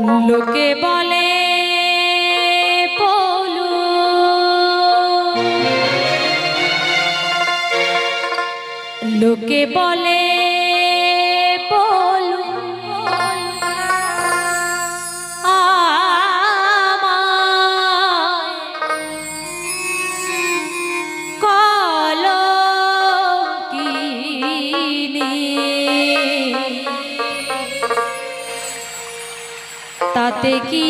লোকে বলে পলু। লোকে বলে তাতে কি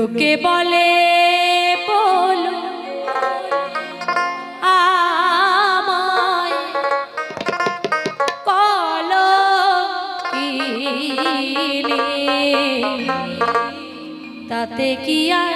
লোকে বলে বলো আমায় তাতে কি আর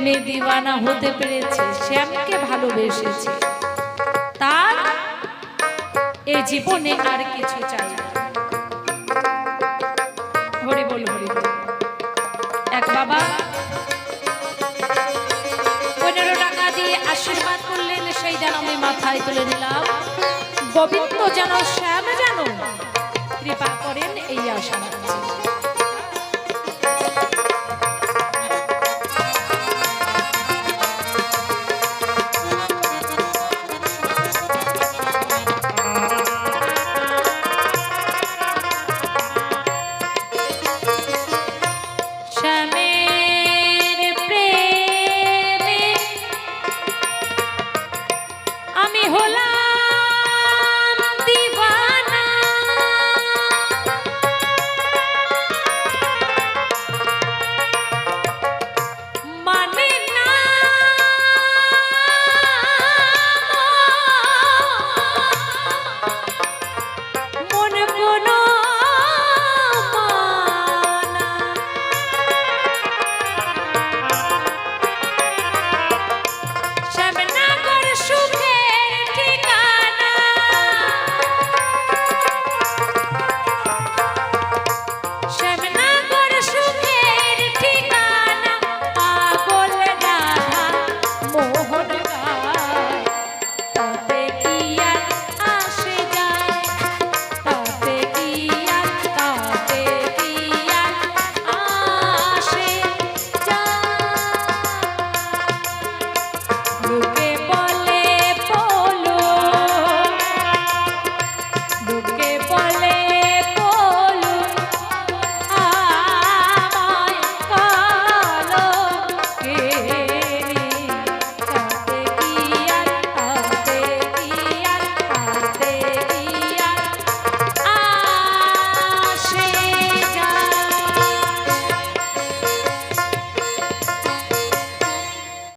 প্রেমে দিওয়ানা হতে পেরেছে, শ্যামকে ভালোবেসেছে। তার এ জীবনে আর কিছু চাই হরি বল, হরি এক বাবা পনেরো টাকা দিয়ে আশীর্বাদ করলেন, সেই যেন আমি মাথায় তুলে নিলাম। গোবিন্দ যেন শ্যাম যেন, কৃপা করেন এই আশা